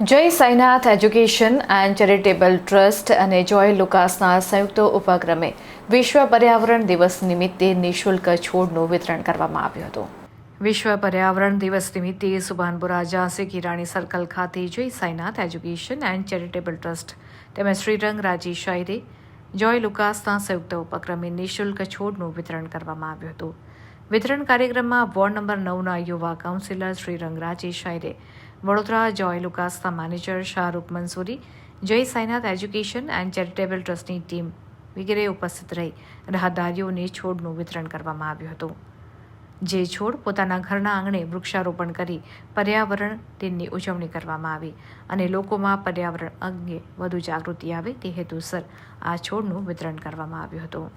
Jai Sainath education and charitable trust અને Joy લુકાસના સંયુક્ત ઉપક્રમે વિશ્વ પર્યાવરણ દિવસ નિમિત્તે નિઃશુલ્ક છોડનું વિતરણ કરવામાં આવ્યું હતું. વિશ્વ પર્યાવરણ દિવસ નિમિત્તે સુભાનપુરા ઝાંસી કિરાણી સર્કલ ખાતે Jai Sainath education and charitable trust તેમજ શ્રીરંગ રાજી શાયરે જોય લુકાસના સંયુક્ત ઉપક્રમે નિઃશુલ્ક છોડનું વિતરણ કરવામાં આવ્યું હતું. વિતરણ કાર્યક્રમમાં વોર્ડ નંબર નવના યુવા કાઉન્સિલર શ્રીરંગ રાજી શાયરે Vadodara Joy લુકાસના manager Shahrukh Mansuri, Jai Sainath education and charitable ટ્રસ્ટની ટીમ વગેરે ઉપસ્થિત રહી. રાહદારીઓને છોડનું વિતરણ કરવામાં આવ્યું હતું. જે છોડ પોતાના ઘરના આંગણે વૃક્ષારોપણ કરી પર્યાવરણ દિનની ઉજવણી કરવામાં આવી અને લોકોમાં પર્યાવરણ અંગે વધુ જાગૃતિ આવે તે હેતુસર આ છોડનું વિતરણ કરવામાં આવ્યું હતું.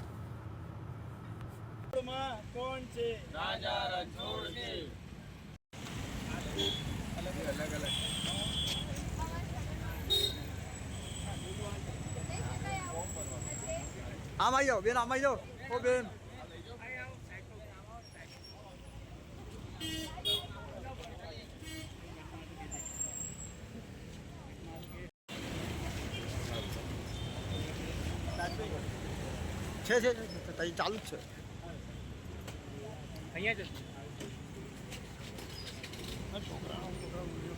આમ આવી જાઓ બેન આમ આવી જાઓ ઓ બેન છે છે છે, તઈ ચાલુ જ છે. અહીંયા જ હેલો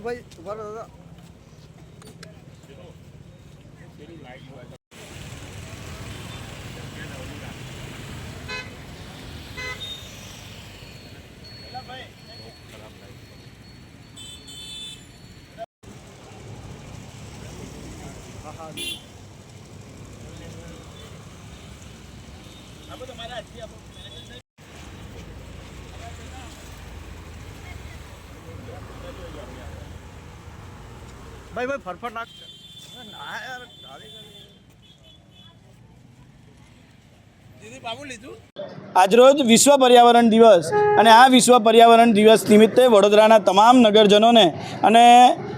भाई तुम्हारा दादा આપો તમારા હાથથી આપો ભાઈ ભાઈ ફરફર નાખ. ના યાર ગાડી આજરોજ વિશ્વ પર્યાવરણ દિવસ અને આ વિશ્વ પર્યાવરણ દિવસ નિમિત્તે વડોદરાના તમામ નગરજનોને અને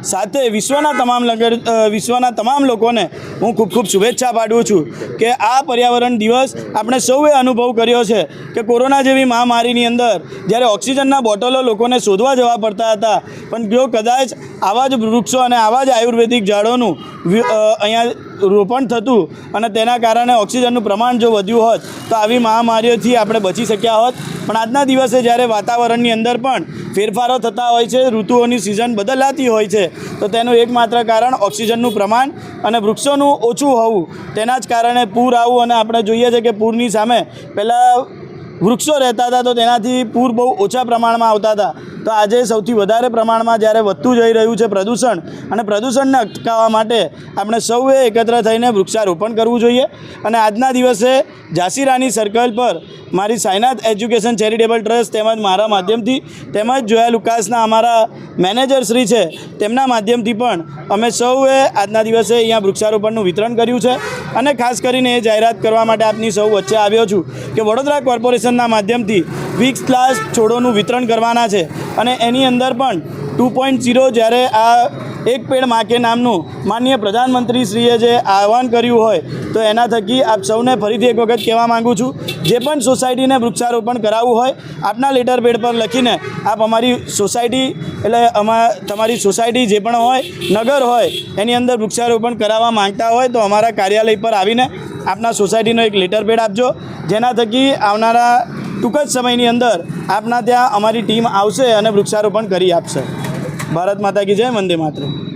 સાથે વિશ્વના તમામ નગર વિશ્વના તમામ લોકોને હું ખૂબ ખૂબ શુભેચ્છા પાઠવું છું કે આ પર્યાવરણ દિવસ આપણે સૌએ અનુભવ કર્યો છે કે કોરોના જેવી મહામારીની અંદર જ્યારે ઓક્સિજનના બોટલો લોકોને શોધવા જવા પડતા હતા, પણ જો કદાચ આવા જ વૃક્ષો અને આવા જ આયુર્વેદિક ઝાડોનું અહીંયા રોપણ થતું અને તેના કારણે ઓક્સિજનનું પ્રમાણ જો વધ્યું હોત, તો આવી મહામારીઓથી આપણે બચી શક્યા હોત. પણ આજના દિવસે જ્યારે વાતાવરણની અંદર પણ ફેરફારો થતા હોય છે, ઋતુઓની સિઝન બદલાતી હોય છે, તો તેનું એકમાત્ર કારણ ઓક્સિજનનું પ્રમાણ અને વૃક્ષોનું ઓછું હોવું. તેના જ કારણે પૂર આવવું અને આપણે જોઈએ છે કે પૂરની સામે પહેલાં વૃક્ષો રહેતા હતા તો તેનાથી પૂર બહુ ઓછા પ્રમાણમાં આવતા હતા. તો આજે સૌથી વધારે પ્રમાણમાં જ્યારે વધતું જઈ રહ્યું છે પ્રદૂષણ અને પ્રદૂષણને અટકાવવા માટે આપણે સૌએ એકત્ર થઈને વૃક્ષારોપણ કરવું જોઈએ. અને આજના દિવસે ઝાંસી સર્કલ પર મારી સાયનાથ એજ્યુકેશન ચેરિટેબલ ટ્રસ્ટ તેમજ મારા માધ્યમથી તેમજ જોયા લુકાસના અમારા મેનેજર શ્રી છે તેમના માધ્યમથી પણ અમે સૌએ આજના દિવસે અહીંયા વૃક્ષારોપણનું વિતરણ કર્યું છે. અને ખાસ કરીને એ જાહેરાત કરવા માટે આપની સૌ વચ્ચે આવ્યો છું કે વડોદરા કોર્પોરેશનના માધ્યમથી વિક્સ ક્લાસ છોડોનું વિતરણ કરવાના છે અને એની અંદર પણ ટુ પોઈન્ટ ઝીરો જ્યારે આ એક પેડ માકે નામનું માનનીય પ્રધાનમંત્રીશ્રીએ જે આહવાન કર્યું હોય તો એના થકી આપ સૌને ફરીથી એક વખત કહેવા માગું છું, જે પણ સોસાયટીને વૃક્ષારોપણ કરાવવું હોય, આપના લેટર પેડ પર લખીને આપ અમારી સોસાયટી એટલે અમા તમારી સોસાયટી જે પણ હોય, નગર હોય, એની અંદર વૃક્ષારોપણ કરાવવા માંગતા હોય તો અમારા કાર્યાલય પર આવીને આપના સોસાયટીનો એક લેટર પેડ આપજો. જેના થકી આવનારા ટૂંક જ સમયની અંદર આપના ત્યાં અમારી ટીમ આવશે અને વૃક્ષારોપણ કરી આપશે. ભારત માતા કી જય, વંદે માતરમ.